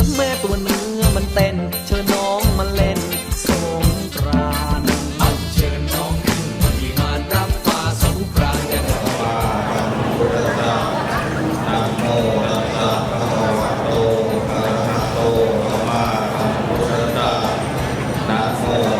อแม่ตัวเนื้อมันเต้น เชิญน้องมาเล่นสงกรานต์เชิญน้องขึ้นมาที่งานรับฟ้าสงกรานต์กันนาะโม